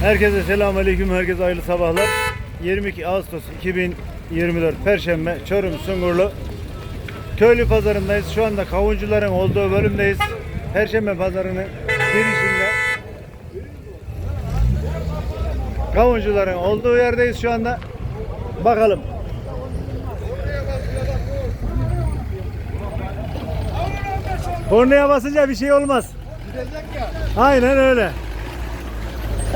Herkese selamünaleyküm. Herkese hayırlı sabahlar. 22 Ağustos 2024 Perşembe Çorum Sungurlu Köylü pazarındayız. Şu anda kavuncuların olduğu bölümdeyiz. Perşembe pazarının girişinde. Kavuncuların olduğu yerdeyiz şu anda. Bakalım. Kornaya basınca bir şey olmaz. Aynen öyle.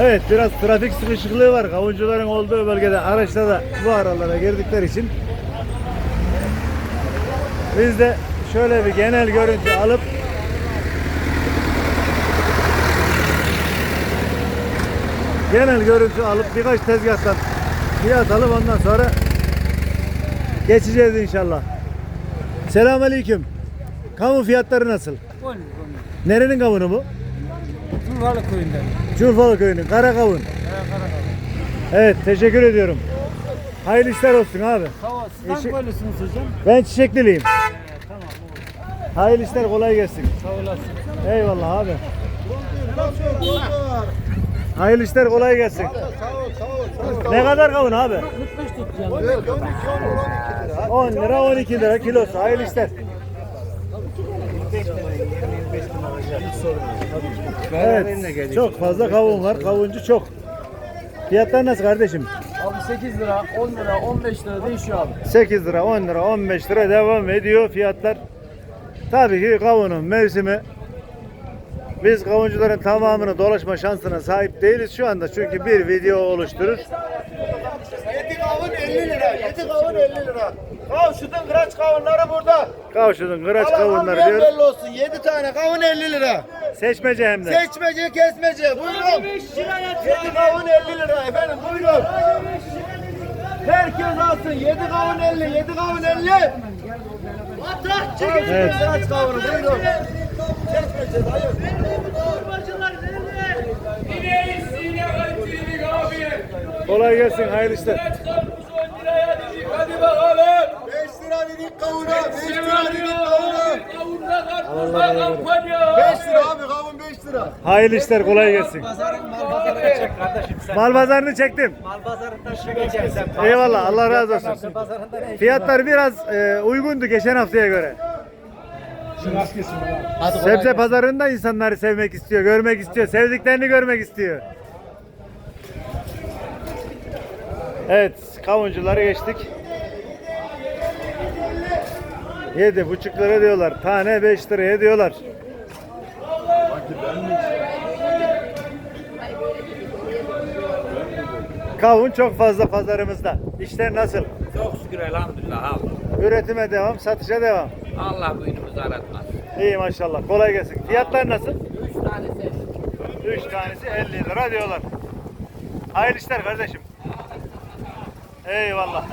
Evet biraz trafik sıkışıklığı var. Kavuncuların olduğu bölgede araçlar da bu aralara girdikleri için biz de şöyle bir genel görüntü alıp genel görüntü alıp birkaç tezgahtan fiyat alıp ondan sonra geçeceğiz inşallah. Selamünaleyküm. Kavun fiyatları nasıl? Nerenin kavunu bu? Turhalı köyünden. Çulfalı köyünün kara kavun. Kara kara Evet teşekkür ediyorum. Hayırlı işler olsun abi. Sağ ol. Siz Eşi- hangi köylüsünüz hocam? Ben çiçekliliyim. Ee, tamam olur. Hayırlı işler kolay gelsin. Sağ olasın. Eyvallah abi. Hayırlı işler kolay gelsin. Ne kadar kavun abi? 45 tutacağım. 10 lira 12 lira kilosu. Hayırlı işler. Evet. Çok fazla kavun var. Kavuncu çok. Fiyatlar nasıl kardeşim? Abi 8 lira, 10 lira, 15 lira değişiyor abi. 8 lira, 10 lira, 15 lira devam ediyor fiyatlar. Tabii ki kavunun mevsimi. Biz kavuncuların tamamını dolaşma şansına sahip değiliz şu anda çünkü bir video oluşturur. 7 kavun 50 lira. 7 kavun 50 lira. Kavşudun kıraç kavunları burada. Kavşudun kıraç Allah kavunları diyor. belli olsun. 7 tane kavun 50 lira. Seçmece hem de. Seçmece kesmece. Buyurun. 7 kavun 50 lira efendim. Buyurun. Herkes alsın. 7 kavun 50. 7 kavun 50. Atak çekin. Evet. Kıraç kavunu buyurun. Seçmece dayı. Kolay gelsin hayırlı işler. Hadi bakalım. 5 lira dedik kavuna. 5 lira dedik kavuna. Kavurda karpuzda kampanya. 5 lira abi kavun 5 lira. Hayırlı işler kolay gelsin. Mal pazarını çektim. Mal pazarından çekeceğim sen. Eyvallah Allah razı olsun. Fiyatlar biraz e, uygundu geçen haftaya göre. Sebze pazarında insanları sevmek istiyor, görmek istiyor, sevdiklerini görmek istiyor. Evet, kavuncuları geçtik. Yedi buçuk lira diyorlar. Tane 5 liraya diyorlar. Kavun çok fazla pazarımızda. İşler nasıl? Çok şükür elhamdülillah abi. Üretime devam, satışa devam. Allah boynumuzu aratmaz. İyi maşallah. Kolay gelsin. Fiyatlar nasıl? Üç tanesi. 3 tanesi 50 lira diyorlar. Hayırlı işler kardeşim. Eyvallah.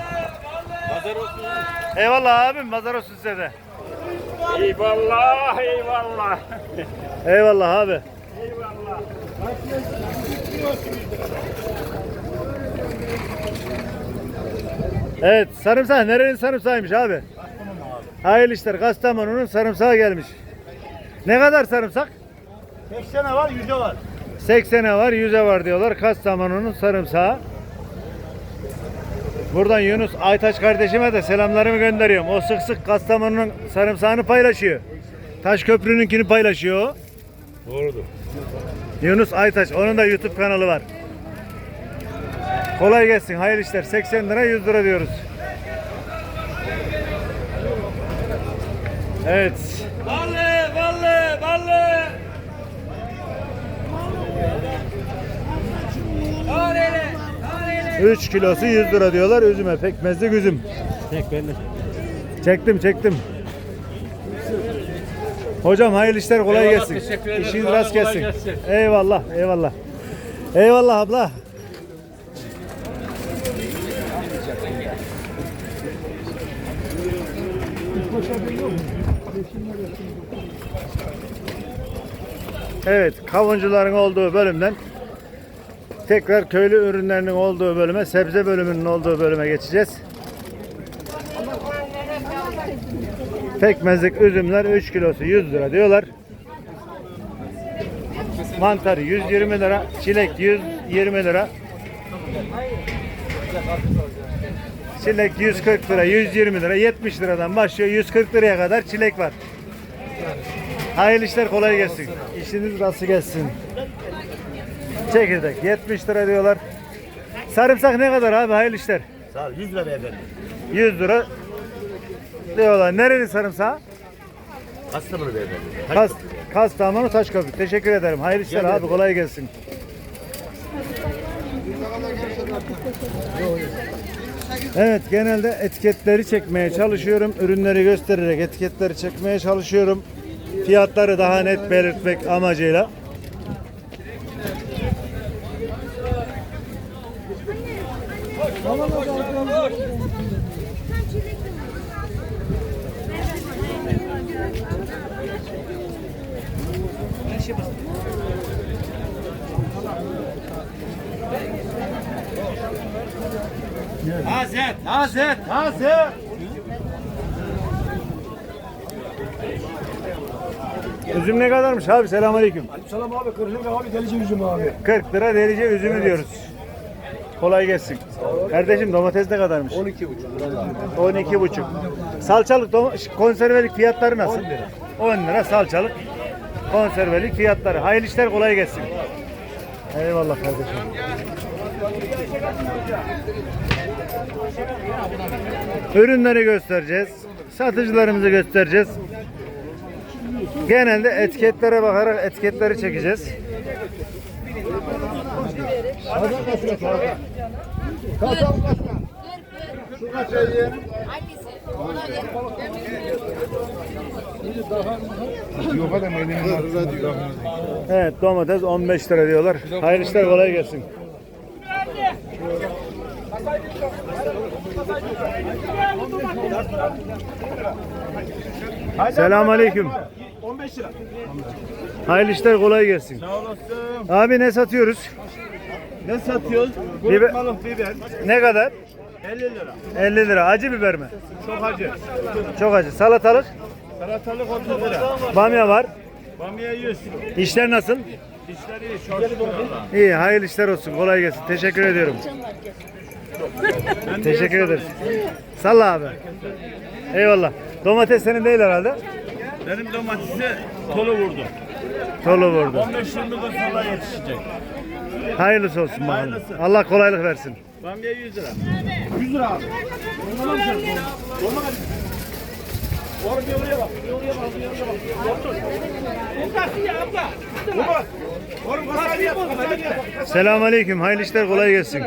Eyvallah abim. Pazar olsun size de. Eyvallah eyvallah. Eyvallah abi. Evet sarımsak nerenin sarımsağıymış abi? Hayırlı işler Kastamonu'nun sarımsağı gelmiş. Ne kadar sarımsak? 80'e var 100'e var. 80'e var 100'e var diyorlar Kastamonu'nun sarımsağı. Buradan Yunus Aytaç kardeşime de selamlarımı gönderiyorum. O sık sık Kastamonu'nun sarımsağını paylaşıyor. Taş Köprü'nünkini paylaşıyor. Doğrudur. Yunus Aytaç onun da YouTube kanalı var. Kolay gelsin. Hayırlı işler. 80 lira 100 lira diyoruz. Evet. Vallahi vallahi vallahi. Tanele, tanele. 3 kilosu 100 lira diyorlar. Üzüme pekmezli üzüm. Tek belli. Çektim çektim. Hocam hayırlı işler kolay Eyvallah, gelsin. teşekkür ederim. İşiniz rast gelsin. gelsin. Eyvallah eyvallah. Eyvallah abla. Evet, kavuncuların olduğu bölümden tekrar köylü ürünlerinin olduğu bölüme, sebze bölümünün olduğu bölüme geçeceğiz. Pekmezlik üzümler 3 kilosu 100 lira diyorlar. mantar 120 lira, çilek 120 lira. Çilek 140 lira, 120 lira, 70 liradan başlıyor. 140 liraya kadar çilek var. Hayırlı işler kolay gelsin. İşiniz rast gelsin. Çekirdek 70 lira diyorlar. Sarımsak ne kadar abi hayırlı işler? Sağ ol 100 lira beyefendi. 100 lira diyorlar. Nerenin sarımsağı? Kastamonu beyefendi. Kas, Kastamonu Taşköprü. Teşekkür ederim. Hayırlı işler abi kolay gelsin. Evet genelde etiketleri çekmeye çalışıyorum. Ürünleri göstererek etiketleri çekmeye çalışıyorum. Fiyatları daha net belirtmek amacıyla. Hazret, Hazret. Üzüm ne kadarmış abi? Selamünaleyküm. Selam abi, kırılır abi, delici yüzüm abi. 40 lira delice üzümü diyoruz. Kolay gelsin. Kardeşim domates ne kadarmış? 12,5 lira. 12 buçuk. Salçalık konservelik fiyatları nasıl? 10 lira. 10 lira salçalık konservelik fiyatları. Hayırlı işler kolay gelsin. Eyvallah kardeşim. Ürünleri göstereceğiz. Satıcılarımızı göstereceğiz. Genelde etiketlere bakarak etiketleri çekeceğiz. Evet domates 15 lira diyorlar. Hayırlı işler kolay gelsin. Selamun Aleyküm. 15 lira. Hayırlı işler kolay gelsin. Sağ olasın. Abi ne satıyoruz? Ne satıyoruz? Biber- Kurutmalık biber. Ne kadar? 50 lira. 50 lira. Acı biber mi? Çok acı. Çok acı. Salatalık, Salatalık 30 lira. bamya var. Bamya 100. İşler nasıl? İşleri iyi. Çok Allah'a. İyi, hayırlı işler olsun. Kolay gelsin. Teşekkür ediyorum. Teşekkür ederiz. Salla abi. Eyvallah. Domates senin değil herhalde. Benim domatesi tolu vurdu. Tolu vurdu. 15-20 gün sonra yetişecek. Hayırlısı olsun bakalım. Hayırlısı. Allah kolaylık versin. Bamya 100 lira. 100 lira abi. Olmaz mı? Olmaz mı? Oğlum bir oraya bak. Bir oraya bak. Bir oraya bak. Otur. Baba. Oğlum kasayı yap. Kasayı yap. Selamünaleyküm. Hayırlı işler kolay gelsin.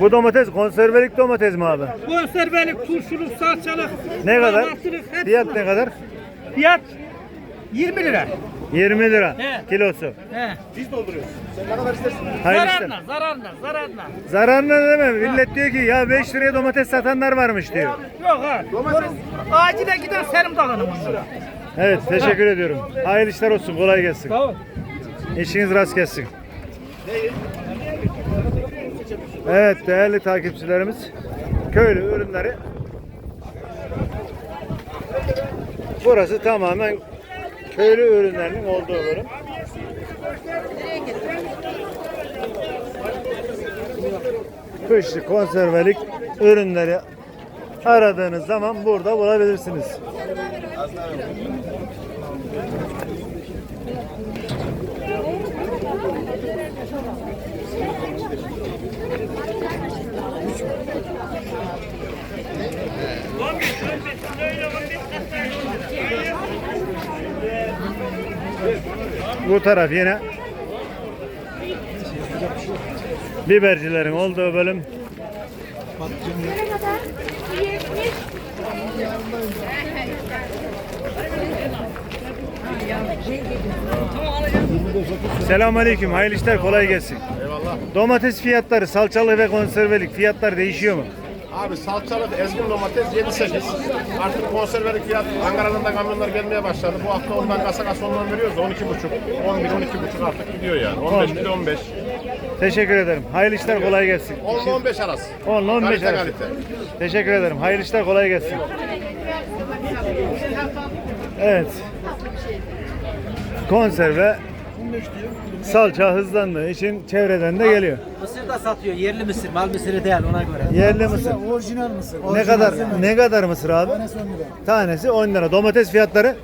Bu domates konservelik domates mi abi? Konservelik, turşuluk, salçalık. Ne kadar? hepsi Fiyat var. ne kadar? Fiyat 20 lira. 20 lira He. kilosu. He. Hayırlı işler. Zararla, zararla, zararla. Zararlı deme. Millet diyor ki ya 5 liraya domates satanlar varmış diyor. Yok ha. Acile giden senin dağınım bunlar. Evet teşekkür ediyorum. Hayırlı işler olsun. Kolay gelsin. Ol. İşiniz rast gelsin. Evet değerli takipçilerimiz köylü ürünleri Burası tamamen köylü ürünlerinin olduğu bölüm. Kışlık konservelik ürünleri aradığınız zaman burada bulabilirsiniz. Bu taraf yine bibercilerin olduğu bölüm. Selamünaleyküm. Hayırlı işler kolay gelsin. Domates fiyatları, salçalı ve konservelik fiyatlar değişiyor mu? Abi salçalı ezgin domates 7-8. Artık konservelik fiyat Ankara'dan da kamyonlar gelmeye başladı. Bu hafta ondan kasa kasa ondan veriyoruz da 12,5. 11 12,5 artık gidiyor yani. 15 kilo 15. Teşekkür ederim. Hayırlı işler kolay gelsin. 10 ile 15 arası. 10 ile 15 Kalite arası. kalite. Teşekkür ederim. Hayırlı işler kolay gelsin. Evet. Konserve Salça hızlandığı için çevreden de geliyor. Mısır da satıyor. Yerli mısır. Mal mısırı değil ona göre. Yerli mısır. Orijinal mısır. Ne kadar ne kadar mısır abi? Tanesi 10 lira. Tanesi 10 lira. Domates fiyatları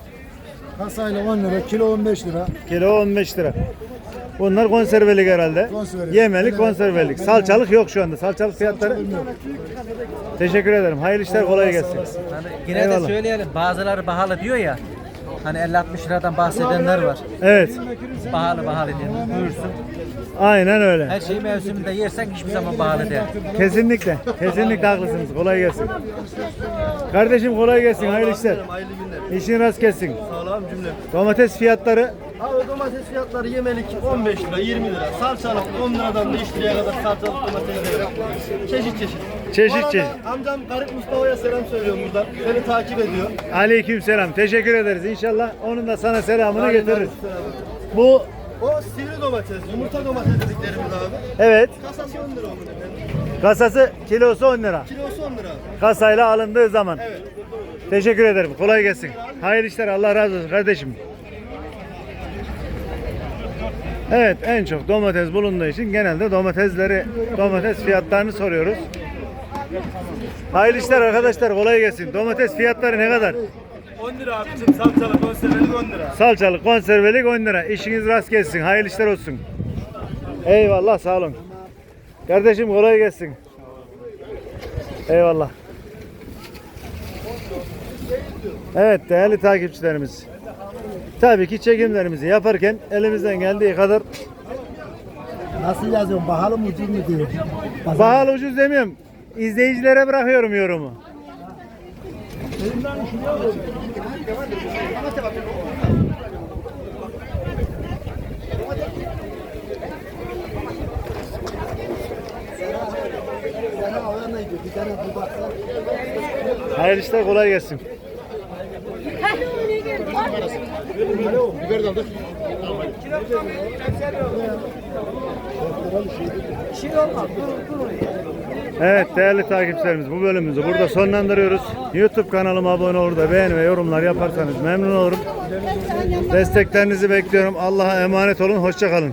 Kasayla 10 lira, kilo 15 lira. kilo 15 lira. Bunlar konservelik herhalde. Konservelik. Yemelik, konservelik. Salçalık yok şu anda. Salçalık fiyatları. Teşekkür ederim. Hayırlı işler, kolay gelsin. Hani yine Eyvallah. de söyleyelim. Bazıları pahalı diyor ya. Hani 50-60 liradan bahsedenler var. Evet. Pahalı pahalı diyor. Buyursun. Aynen öyle. Her şeyi mevsiminde yersen hiçbir zaman pahalı değil. Kesinlikle. Kesinlikle haklısınız. Kolay gelsin. Kardeşim kolay gelsin. Hayırlı işler. İşin rast gelsin. Sağlam cümle. Domates fiyatları Abi domates fiyatları yemelik 15 lira, 20 lira. Salçalık 10 liradan 5 liraya kadar salçalık domatesler. Çeşit çeşit. Çeşit çeşit. Amcam Garip Mustafa'ya selam söylüyorum buradan. Beni takip ediyor. aleyküm selam. Teşekkür ederiz. İnşallah onun da sana selamını Aynen getiririz. öyle. Bu O sivri domates, yumurta domates dediklerimiz abi. evet. Kasası 10 lira onun efendim. Kasası kilosu 10 lira. Kilosu 10 lira. Kasayla alındığı zaman. Evet. Teşekkür ederim. Kolay gelsin. Hayırlı işler. Allah razı olsun kardeşim. Evet en çok domates bulunduğu için genelde domatesleri domates fiyatlarını soruyoruz. Hayırlı işler arkadaşlar kolay gelsin. Domates fiyatları ne kadar? 10 lira abicim salçalı konservelik 10 lira. Salçalık konservelik 10 lira. İşiniz rast gelsin. Hayırlı işler olsun. Eyvallah sağ olun. Kardeşim kolay gelsin. Eyvallah. Evet değerli takipçilerimiz. Tabii ki çekimlerimizi yaparken elimizden geldiği kadar Nasıl yazıyorum? Pahalı mı ucuz mu diyor. pahalı ucuz demiyorum. İzleyicilere bırakıyorum yorumu. Hayırlı işler kolay gelsin. Biber de aldık. Evet değerli takipçilerimiz bu bölümümüzü burada sonlandırıyoruz. YouTube kanalıma abone olur da beğeni ve yorumlar yaparsanız memnun olurum. Desteklerinizi bekliyorum. Allah'a emanet olun. Hoşçakalın.